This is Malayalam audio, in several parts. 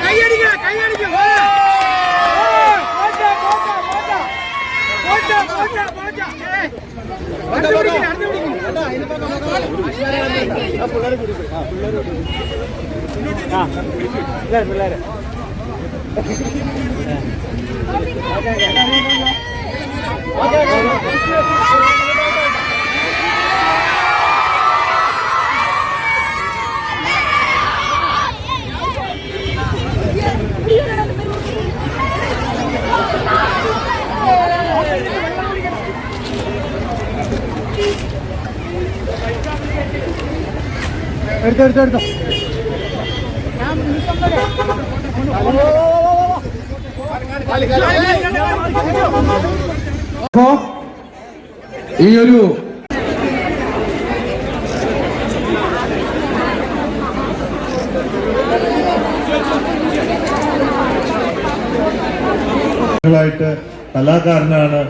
கையடிக்க கையடிக்க பிள்ளாரு பிள்ளாரு ஓகே ஓகே എടുത്തോ എടുത്തോ എടുത്തോ. അപ്പോ ഈ ഒരു ായിട്ട് കലാകാരനാണ്.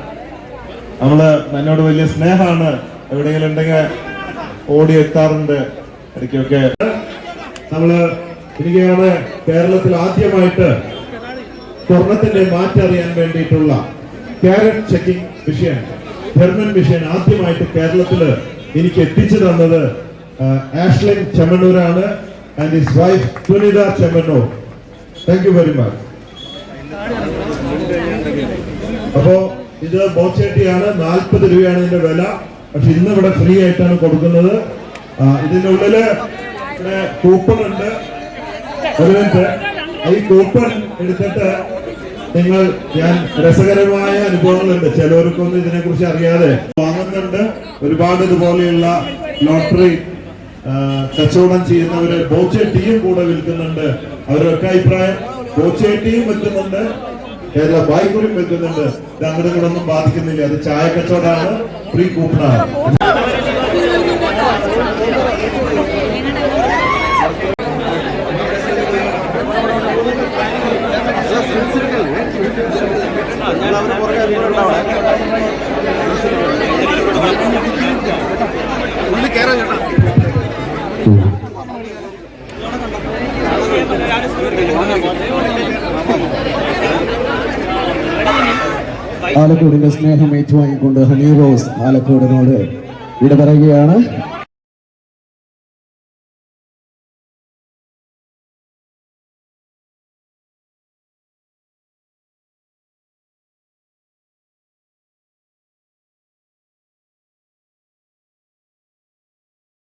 നമ്മൾ എന്നോട് വലിയ സ്നേഹമാണ്. എവിടെയെങ്കിലും ഉണ്ടെങ്കിൽ ഓടി എത്താറുണ്ട്. ഇടയ്ക്കൊക്കെ നമ്മൾ എനിക്കാണ് കേരളത്തിൽ ആദ്യമായിട്ട് സ്വർണത്തിന്റെ മാറ്ററിയാൻ വേണ്ടിയിട്ടുള്ള carat checking machine German machine ആദ്യമായിട്ട് കേരളത്തിൽ എനിക്ക് എത്തിച്ചു തന്നത് Ashlin ചെമ്മണ്ണൂരാണ് and his wife Sunitha Chemmanur. Thank you very much അപ്പോ ഇത് ബോച്ചേട്ടിയാണ് നാൽപ്പത് രൂപയാണ് ഇതിന്റെ വില. പക്ഷെ ഇന്ന് ഇവിടെ ഫ്രീ ആയിട്ടാണ് കൊടുക്കുന്നത്. ഇവിടെ കൂപ്പൺ ഉണ്ട് ഒരു ഈ കൂപ്പൺ എടുത്തിട്ട് നിങ്ങൾ ഞാൻ രസകരമായ അനുഭവങ്ങളുണ്ട്. ചിലവർക്കൊന്നും ഇതിനെ കുറിച്ച് അറിയാതെ വാങ്ങുന്നുണ്ട്. ഒരുപാട് ഇതുപോലെയുള്ള ലോട്ടറി കച്ചവടം ചെയ്യുന്നവര് ബോച്ചേട്ടിയും കൂടെ വിൽക്കുന്നുണ്ട്. അവരൊക്കെ അഭിപ്രായം ബോച്ചേട്ടിയും വിൽക്കുന്നുണ്ട് കേരള ബായ്ക്കുറിയും വെക്കുന്നുണ്ട്. ഇത് ഒന്നും ബാധിക്കുന്നില്ല. അത് ചായ കച്ചവടമാണ് പ്രീ കൂപ്പണാണ് ആലക്കോടിന്റെ സ്നേഹം ഏറ്റുവാങ്ങിക്കൊണ്ട് ഹണി റോസ് ആലക്കോടിനോട് വിട പറയുകയാണ്